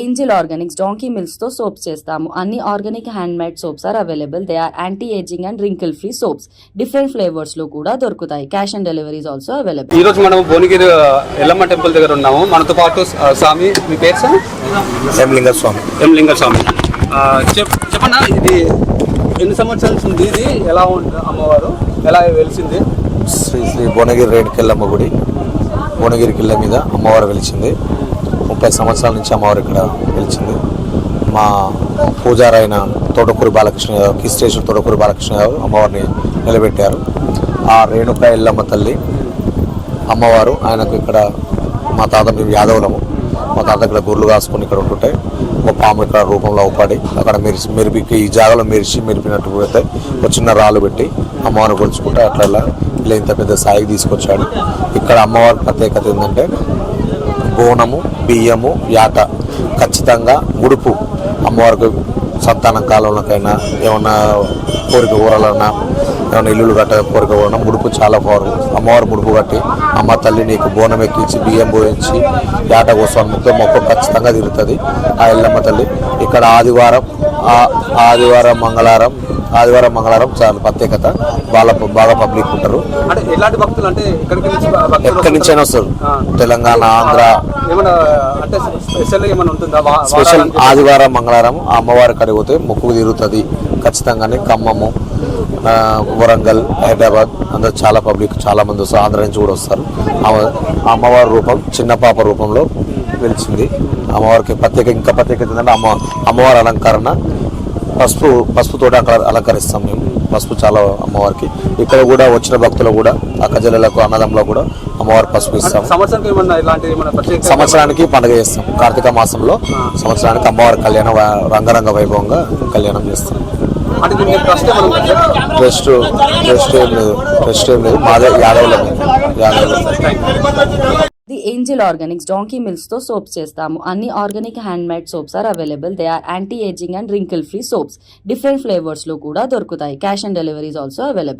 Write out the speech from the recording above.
Angel Organics donkey మిల్క్స్తో soaps చేస్తాము. అన్ని organic handmade soaps are available. They are anti ageing and wrinkle free soaps. Different ఫ్లేవర్స్లో కూడా దొరుకుతాయి. Cash on deliveries also available. ఈ రోజు మనం భువనగిరి ఎల్లమ్మ టెంపుల్ దగ్గర ఉన్నాము. మనతో పాటు స్వామి మీ పేరు సార్? స్వామి స్వామి ఆ, చెప్ చెప్పన్నా ఇది ఎన్ని సంవత్సరాల నుంచి ఉంది? ఇది ఎలా ఉంటుంది అమ్మవారు? ఎలా వెలిసింది? శ్రీ శ్రీ భువనగిరి రేణుకెళ్ళమ్మ గుడి. భువనగిరి కిల్ల మీద అమ్మవారు వెలిచింది. ముప్పై సంవత్సరాల నుంచి అమ్మవారు ఇక్కడ వెలిచింది. మా పూజారైన తోటకూరి బాలకృష్ణ యాదవ్ కిస్టేశ్వర తోటకూరి బాలకృష్ణ యాదవ్ అమ్మవారిని నిలబెట్టారు. ఆ రేణుక ఎల్లమ్మ తల్లి అమ్మవారు ఆయనకు ఇక్కడ మా తాత మేము యాదవులము. మా తాత ఇక్కడ గుర్లు కాసుకొని ఇక్కడ ఉంటుంటే ఒక పాము ఇక్కడ రూపంలో ఒకటి అక్కడ మెరిసి మెరిపి ఈ జాగాలో మెరిసి మెరిపినట్టు పోతే ఒక చిన్న రాళ్ళు పెట్టి అమ్మవారిని కొలుచుకుంటే అట్లా ఇలా ఇంత పెద్ద స్థాయికి తీసుకొచ్చాడు. ఇక్కడ అమ్మవారి ప్రత్యేకత ఏంటంటే బోనము బియ్యము యాట ఖచ్చితంగా ఉడుపు. అమ్మవారికి సంతానం కాలంలోకైనా ఏమన్నా కోరిక ఊరాలన్నా ఏమైనా ఇల్లులు కట్ట కోరిక ఊరన్నా ముడుపు చాలా పవర్ అమ్మవారు ముడుపు కట్టి అమ్మ తల్లి నీకు బోనం ఎక్కించి బియ్యం పోయించి యాట కోసం మొక్క ఖచ్చితంగా తిరుగుతుంది. ఆ ఎల్లమ్మ తల్లి ఇక్కడ ఆదివారం ఆదివారం మంగళవారం ఆదివారం మంగళవారం చాలా ప్రత్యేకత. వాళ్ళ బాగా పబ్లిక్ ఉంటారు. అంటే ఎలాంటి భక్తులు అంటే ఎక్కడికి నుంచి ఎక్కడి నుంచైనా వస్తారు. తెలంగాణ ఆంధ్ర. స్పెషల్? ఆదివారం మంగళవారం అమ్మవారి కాడికి పోతే మొక్కు తిరుగుతుంది ఖచ్చితంగానే ఖమ్మము వరంగల్ హైదరాబాద్ అందరూ చాలా పబ్లిక్ చాలా మంది వస్తారు. ఆంధ్ర నుంచి కూడా వస్తారు. అమ్మవారి రూపం చిన్న పాప రూపంలో వెలిచింది. అమ్మవారికి ప్రత్యేక ఇంకా ప్రత్యేకత ఏంటంటే అమ్మ అమ్మవారి అలంకరణ. పసుపు పసుపుతోటి అక్కడ అలంకరిస్తాం మేము. పసుపు చాలా అమ్మవారికి. ఇక్కడ కూడా వచ్చిన భక్తులు కూడా అక్కజల్లకు అన్నదంలో కూడా అమ్మవారి పసుపు ఇస్తాం. సంవత్సరానికి పండుగ చేస్తాం. కార్తీక మాసంలో సంవత్సరానికి అమ్మవారి కళ్యాణం రంగరంగ వైభవంగా కళ్యాణం చేస్తాం. ట్రస్ట్ ఏమైనా ఉందా సార్? రెస్ట్ రెస్ట్ ఏం లేదు. రెస్ట్ ఏం లేదు. మాదే యాదవులమే. ది ఏంజిల్ ఆర్గానిక్స్ డాంకీ మిల్క్స్తో సోప్స్ చేస్తాము. అన్ని organic handmade soaps are available. They are anti ageing and wrinkle free soaps. Different ఫ్లేవర్స్లో కూడా దొరుకుతాయి. Cash on deliveries also available.